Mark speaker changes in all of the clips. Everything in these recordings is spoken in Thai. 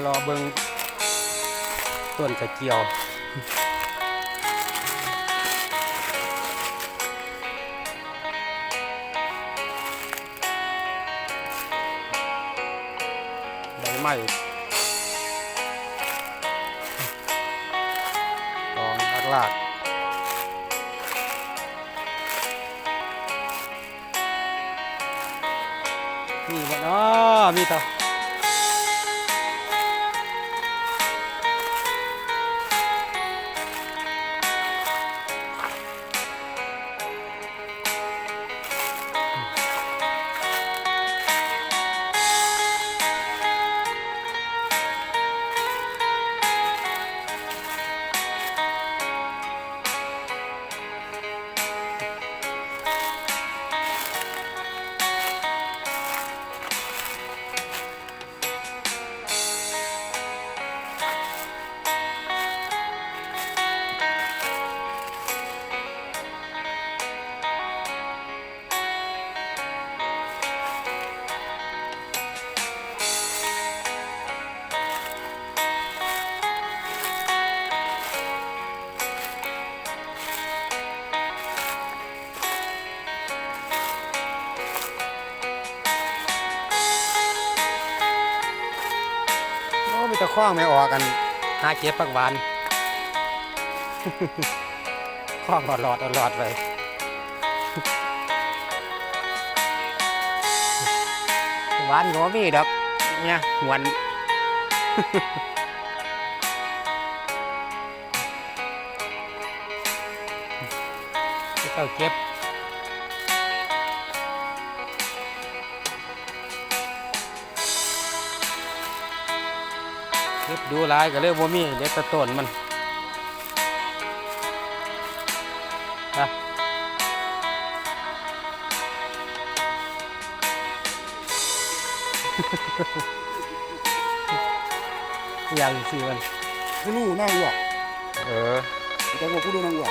Speaker 1: ารอเบิงต้นกระเจียว ใบไม้ตองอักลากนี่บ่เนาะมีแตา คล้องไม่ออกกันหาเก็บปักหวานข้องหลอดหลอดหลอดไปหวานหัวมีดอกเนี่ยหวนเจ้าเก็บ ก็บดูหลายก็เลยบ่มีเด็ดแตะต้นมันอะอย่างสิมัน
Speaker 2: ผู้รู้นั่งวัว
Speaker 1: เออ
Speaker 2: แต่ว่าผู้รู้นั่งวัว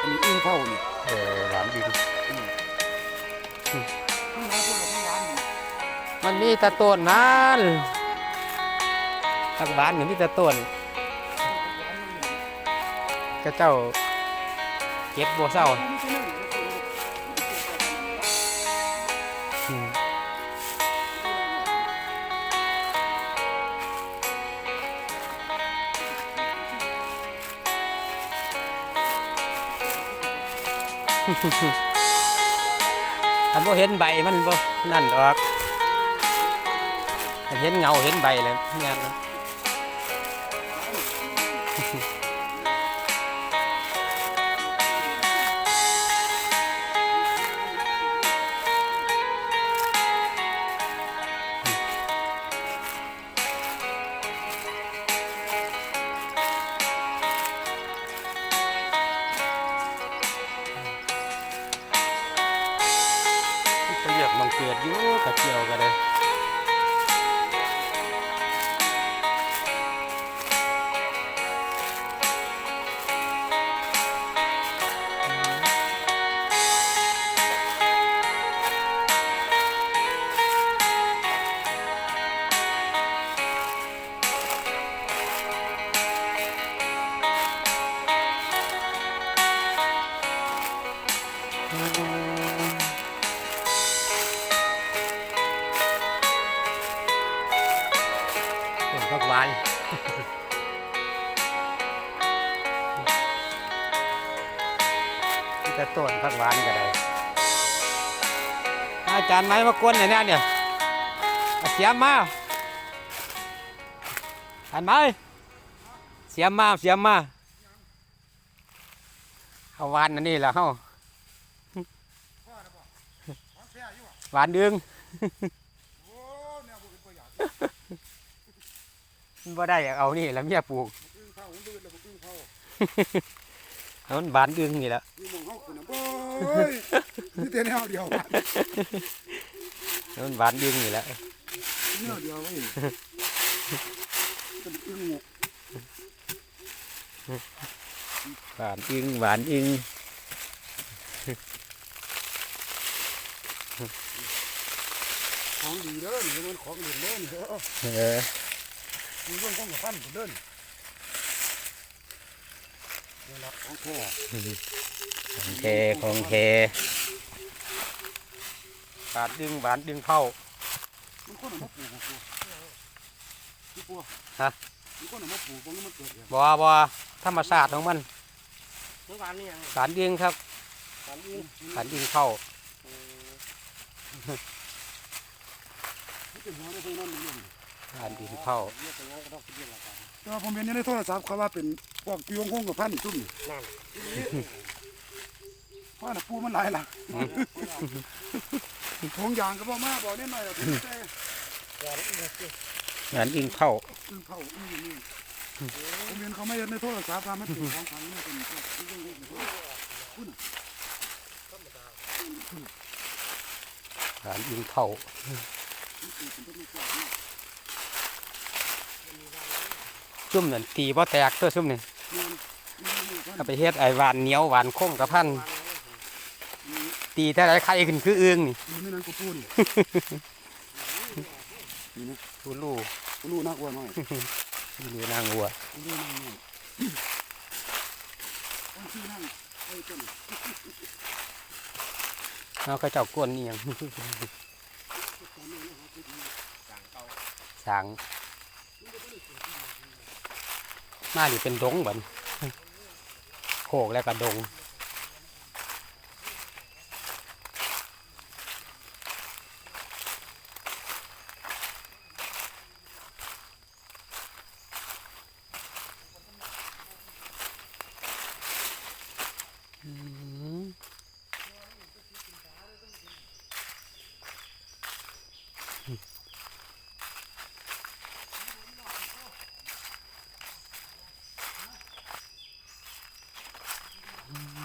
Speaker 2: อันนี้อึ้งเข้านี่
Speaker 1: เออหวานดี
Speaker 2: นี่นะคนละข้างร้านนี่
Speaker 1: มันมีแตะต้นนั้น ทักบ้านก็มีแตะต้นก็เจ้าเก็บบัวเศร้าอืมอันบ่เห็นใบมันบ่นั่นดอกอันเห็นเงาเห็นใบเลยแม่นน เหยียบมังเกิดอยู่กระเจียวก็ ต่ต้นผักหวานก็ได้อาจารย์ไม้มากวนเนี่ยเนี่ยเนี่ยเอาเสียมมาอันไม้เสียมมาเสียมมาเอาหวานอันนี้แหละเฮาหวานดึง
Speaker 2: โอ้แนวบ่เป็นตัวอย่าง
Speaker 1: มันบ่ได้อยากเอานี่แล้วเมียปลูก
Speaker 2: อึ้งเข้าผมดูแล้วบ่อึ้งเข้า
Speaker 1: เอามันบานดึงนี่แหละ
Speaker 2: อยู่หมอง เฮาคือน้ำเบ้ยมีแต่แนวเดียวกัน
Speaker 1: เอามันบานดึงนี่แหละ
Speaker 2: แนวเดียวเว้ยเป็นอึ้งหมก
Speaker 1: บานดึงบานดึง
Speaker 2: ของดีเด้อนี่มันของเด่นเด้อนี่เด้อ
Speaker 1: เออ
Speaker 2: มีเรื่องของกับพันผมเดินนี่ละ ของแท้
Speaker 1: ของเทของเทบาดดึงบาดดึงเข้า
Speaker 2: มันคนเอามาปลูกของกูพี่ปัว
Speaker 1: ฮะ
Speaker 2: มันคนเอามาปลูกตรงนี้มันเกิดเอง
Speaker 1: บัวบัวธรรมชาติของมัน
Speaker 2: เมื่อวานนี่ยัง
Speaker 1: บาดดึงครับ
Speaker 2: สามอิน
Speaker 1: บาดดึงเข้า
Speaker 2: นี่เป็นหัวได้เท่านั้นนี่
Speaker 1: บาดดึงเข้า
Speaker 2: แต่ว่าผมเห็นอยู่ในโทรศัพท์เขาว่าเป็น พวกปีวงคงกับพันจุ่มนี่
Speaker 3: นั่น
Speaker 2: เพราะน่ะปูมันหลายหลักถุงยางก็บ่มาบอกนิดหน่อยแล้วถึงแต่
Speaker 3: อย่าได้อีกสิ
Speaker 1: บาดดึงเข้า
Speaker 2: ตึงเข้าอีนี่ผมเห็นเขาไม่เห็นในโทรศัพท์ว่ามันเป็นของขลังนี่เป็นพวกปีวงคงกับพัน
Speaker 1: บาดดึงเข้าซุ่มนั่นตีบ่แตกตัวซุ่มนี่ เอาไปเฮ็ดไอ้หวานเหนียวหวานคมกับพันตีแต่ไรไข่ขึ้นคืออึ่งนี่
Speaker 2: นี่นั่นกูปูนี่
Speaker 1: ทูลู
Speaker 2: กูรู้นักว่าน้อย
Speaker 1: ทูลูนางวัว
Speaker 2: กูรู้นักน้อยต้องชื่อนั่งไอ้ต้น
Speaker 1: เอาเขาเจ้ากวนนี่ยังสาง มาดิเป็นดงเหมือนโขกแล้วก็ดง น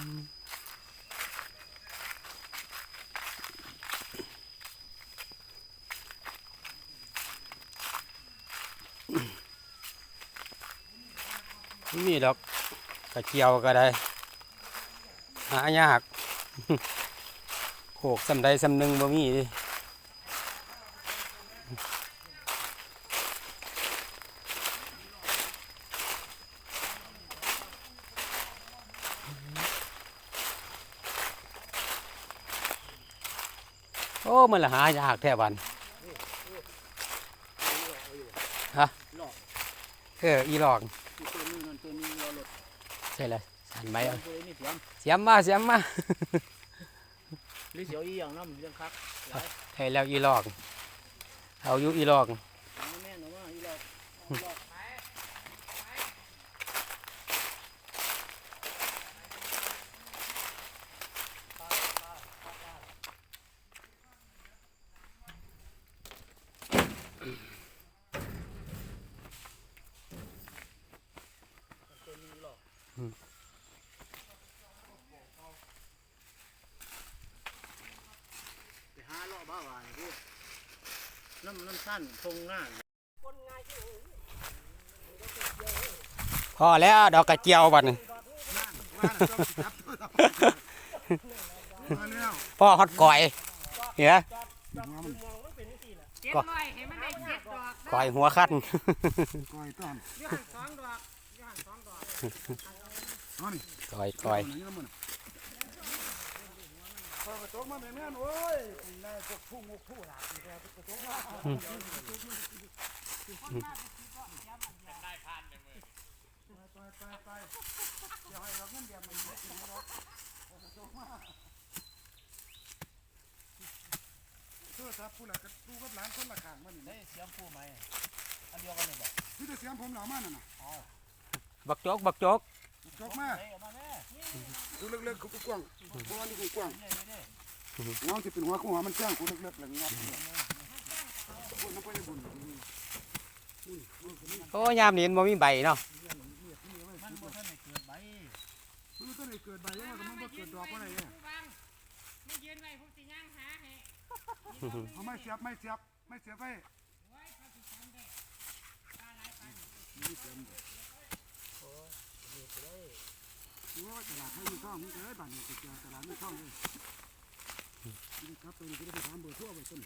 Speaker 1: ี่ดอกกระเจียวก็ได้ หายาก โขกสำใดสำหนึ่งบ่มีดิ โอ้ มันละหายากแท้บันฮะเอออีหลอก
Speaker 3: ตัวนี้นั่นตัวนี้รอรถ
Speaker 1: ใช่เลยสันไหมเอา
Speaker 3: ตัวนี้เสียม
Speaker 1: เสียมมาเสียมมา
Speaker 3: หรือเสียวอีอย่างน้ำเรื่องคักหลาย
Speaker 1: ให้แล้วอีหลอกเอาอยู่อีหลอก
Speaker 3: เอาแม่นเอามาอีหลอกเอาอีหลอก ไปหาเลาะบ้าวานกู น้ำน้ำสั้นทงหน้า
Speaker 1: พอแล้วดอกกระเจียวบัดนี้
Speaker 2: มาแล้ว
Speaker 1: พ่อฮอดก่อยเหี้ย
Speaker 4: เจ็ดร้อยให้มันได้เจ็ดดอก
Speaker 1: ก่อยหัวคัน
Speaker 2: ก้อยต้อน
Speaker 4: ย้อนสองดอกย้อนสองดอก
Speaker 2: เอานี่
Speaker 1: ก่อยก่อย
Speaker 2: นี่ละมันพอกระจกมาแม่นโอ้ยนายพวกผู้งกผู้หลักนี่แกกระจกมาไปไปไปอย่าให้เราเงินเดือนมันเยอะจริงหรอกเอากระจกมาเพื่อถ้าผู้หลักก็ดูกับหลานคนละข้างมันนี่
Speaker 3: เฮ้เสียมผู้ไหมอันเดียวกันเลยบอก
Speaker 2: พี่จะเสียงผมเหล่ามันน่ะนะ
Speaker 1: บักโจกบักโจก
Speaker 2: จกมา
Speaker 3: เฮ้ยเอามาแม่
Speaker 2: ดูเล็กๆเขากว้างเพราะว่านี่คือกว้าง
Speaker 3: นี่นี่นี่
Speaker 2: เงาที่เป็นหัวของหัวมันจ้างกูเล็กๆหลังงับบุญน้ำไปบุญ
Speaker 1: โอ้ยามนี้มันบ่มีใบเนาะ
Speaker 3: มันบ่ทันได้เกิดใบ
Speaker 2: มันก็เลยเกิดใบแล้วมันก็เกิดดอกอะไรเนี่ย
Speaker 4: ผู้บังไม่ยืนไว้ผมสิย่างหาให้
Speaker 2: เอาไม่เสียบไม่เสียบไม่เสียบไป โอ้ยตลาดให้มีช่องมึงเอ้ยบ้านนี้ไปเจอตลาดไม่ช่องเลยนี่ครับตัวนี้ก็ได้ไปถามเบอร์ทั่วไปต้น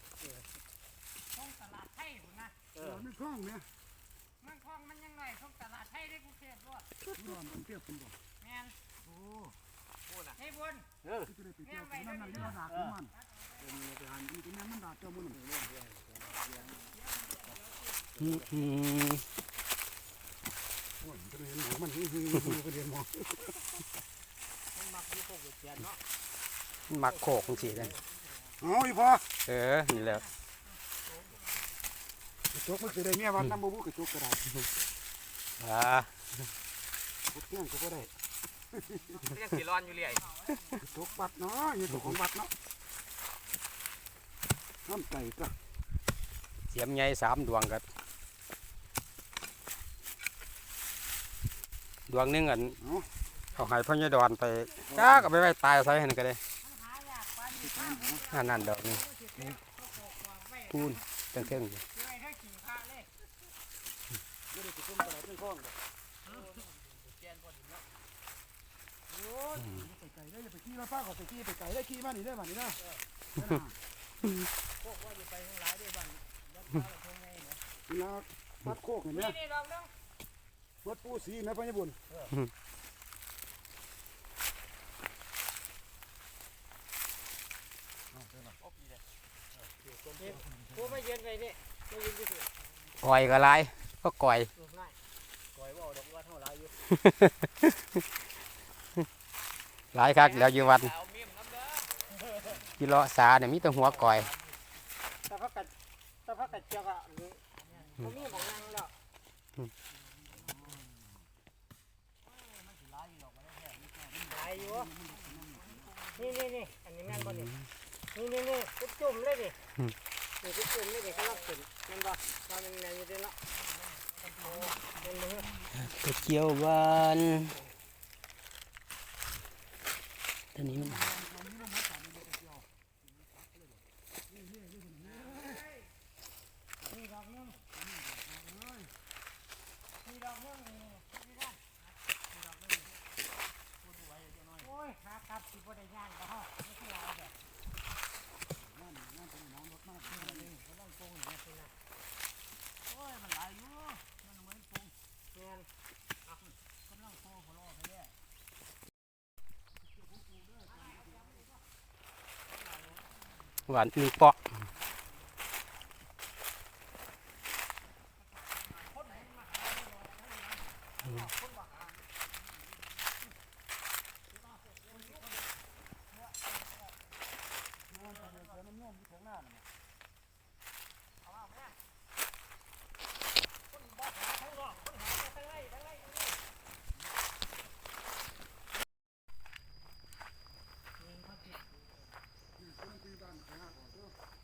Speaker 4: ต้องตลาดไทยพุ่นะ
Speaker 2: ตลาดไม่ช่องเนี่ย
Speaker 4: มันคลองมันยังหน่อยทุกตลาดไทยได้กรุงเทพรอด
Speaker 2: ร้อนมันเปรี้ยวเป็นบ่
Speaker 4: แมน
Speaker 2: โอ้
Speaker 4: เฮ้บุญ
Speaker 2: ที่จะได้ไปเที่ยวน้ำมันที่เราดากมันเป็นไปหันอีกแม่มันดากเจ้ามัน
Speaker 1: อืมอืม
Speaker 2: โอ้ย จะเห็นหมอมันหึ่งหึ่งก็เรียนหมอ
Speaker 3: มันมักอยู่พวกเขียนเนาะ
Speaker 1: มักโขกสิเลย
Speaker 2: เอาอีพอ
Speaker 1: เออ นี่แหละ
Speaker 2: กระจกมันจะได้เมียวันน้ำบูบูกระจกกระดาษ
Speaker 1: อ่า
Speaker 2: กระเตี้ยงก็บ่ได้
Speaker 3: ยังสิร้อนอยู่เรื่อย
Speaker 2: กระจกบัดเนาะอยู่ตัวของบัดเนาะน้ำไก่ก็
Speaker 1: เสียมใหญ่สามดวงกับ ดวงหนึงอัน
Speaker 2: เอา
Speaker 1: เอาให้พ่อใหญ่ดอนไปจ้าก็ไปไว้ตายใส่หั่นก็ได้
Speaker 4: หายากปานนี้
Speaker 1: อันนั้นดอกนี่
Speaker 4: เขาโขกว่าไว้
Speaker 1: คูณเทิงๆอยู่
Speaker 4: ไว้ให้กิ่งพระเลย
Speaker 2: ไม่ได้ไปคุ้มตลาดเป็นคลองเลยโอ้ยไปไก่ได้อย่าไปขี้มาป้าก็ไปขี้ไปไก่ได้ขี้มานี่ได้มานี่นะ
Speaker 3: พวกว่าจะไปทั้งหลายด้วยบ้านยักษ์ฟ้าละทงไงเนาะ
Speaker 2: นี่นะปัดโคกเห็นไหม
Speaker 4: นี่นี่ดอกนึ ง
Speaker 2: รถปูสีนะพ่อญี่ปุ่น
Speaker 4: กูมาเย็นไปนี่มาเย็นที่สุด
Speaker 1: ก่อยก็หลายก็ก่อย
Speaker 4: ลูกไล่
Speaker 3: ก่อยว่าดอกว่าเท่าหลายอยู่
Speaker 1: หลายคักแล้วอยู่วัด
Speaker 3: เอาเมียมน้ำเด้อ
Speaker 1: กิโลสาเนี่ยมีแต่หัวก่อย
Speaker 4: แต่พักกัดแต่พักกัดเจียวอะผมมีหมองนั่งแล้วหลาย อยู่ นี่นี่นี่อันนี้แม่นบ่นี่นี่นี่นี่กุจุ่มเลยดินี่กุจุ่มเลยดิเขาลักขึ้นแม่นบ่ว่ามันแม่นอยู่เด้เนาะโอ้เป็นมือ
Speaker 1: กระเจียวหวานตอนนี้มัน
Speaker 4: นี่ดอกนึงนี่ดอกนึงนี่นี่ได้นี่ดอกนึงโอ้ย หากับสิบ่ได้ย่างก็ฮอดไม่ใช่เอาแบบโอ้ยมันหลายอยู่มันเหมือนปรุงแม่นเอากำลังโตพอรอไปเด้อ
Speaker 1: หวานมีเปาะ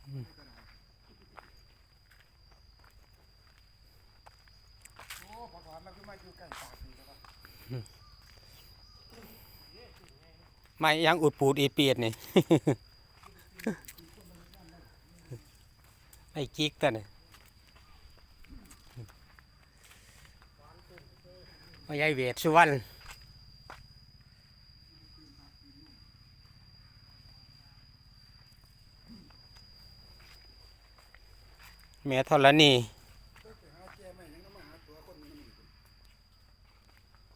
Speaker 2: โอ้พอถอนแล้วคือไม่อยู่ใกล้ปากนี่ครับ
Speaker 1: ไม่ยังอุดปูดอีเปียดนี่ไอ้จิกตัวนี่ไม่ใช่เวทสุวรรณแม่ธรณี
Speaker 2: ไปหาแก้ไม่ยังต้องมาหาตัวคนมันนี่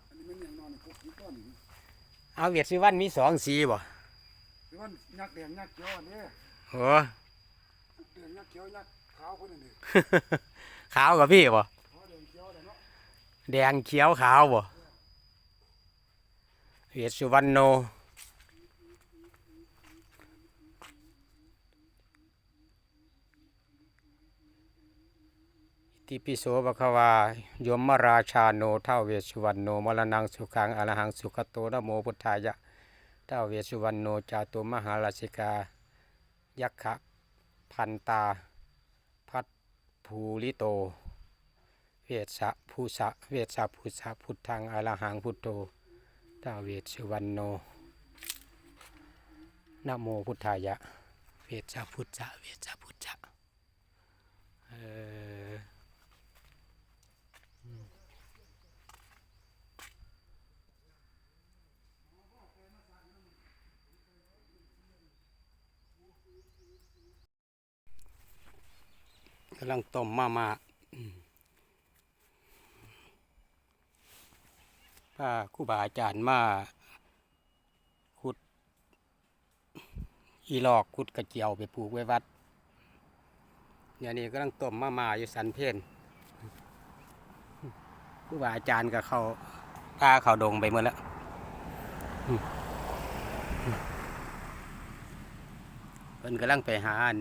Speaker 2: อันนี้มันยังนอนในคุกอยู่ก้อนนี่
Speaker 1: เอาเวทสุวรรณมีสองสีบ่
Speaker 2: คือว่ายักษ์แดงยักษ์เขียวอันนี้
Speaker 1: โอ้
Speaker 2: แดงยักษ์เขียวยักษ์ขาวคนนึง
Speaker 1: ขาวกับพี่บ่
Speaker 2: ขาวแดงเขียวเด้เนาะ
Speaker 1: แดงเขียวขาวบ่เวทสุวรรณโน ติปิโสภควายมราชาโนเท่าเวสุวรรณโนมรณังสุขังอรหังสุขโตนโมพุทธายะเท่าเวสุวรรณโนจาตุมหาราชิกา ยักขะพันตา พัดภูริโต เวสะภูสะเวสะภูสะพุทธังอรหังพุทโตท้าวเวสุวรรณโนนโมพุทธายะ เวสะพุทธะเวสะพุทธะเออำลังต้มมามาาครูบาอาจารย์มาขุด อีหลอกขุดกระเจียวไปปลูกไว้วัดเนี่ยนี่กำลังต้มมามาอยู่สันเพนครูบาอาจารย์กับเขาพาเขาดงไปหมดแล้วเพิ่นกำลังไปหาอัน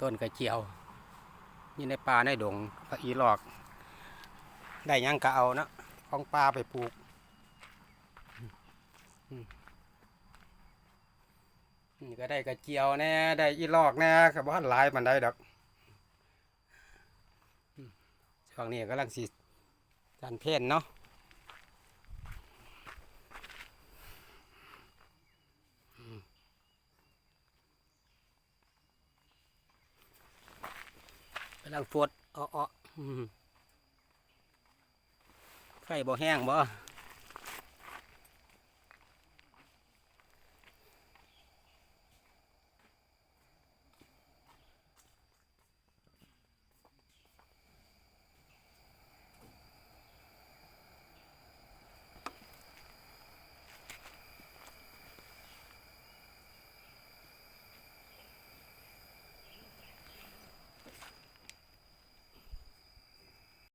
Speaker 1: ต้นกระเจียว อยู่ในป่าในดงพระอีหลอก ได้ยังก็เอานะของป่าไปปลูกนี่ก็ได้กระเจียวแน่ได้อีหลอกแน่กับว่าหลายมันได้ดอกอืมช่วงนี้กำลังสิจันเพนเนาะ ดังฟดอ้อๆอืมไฟบ่แห้งบ่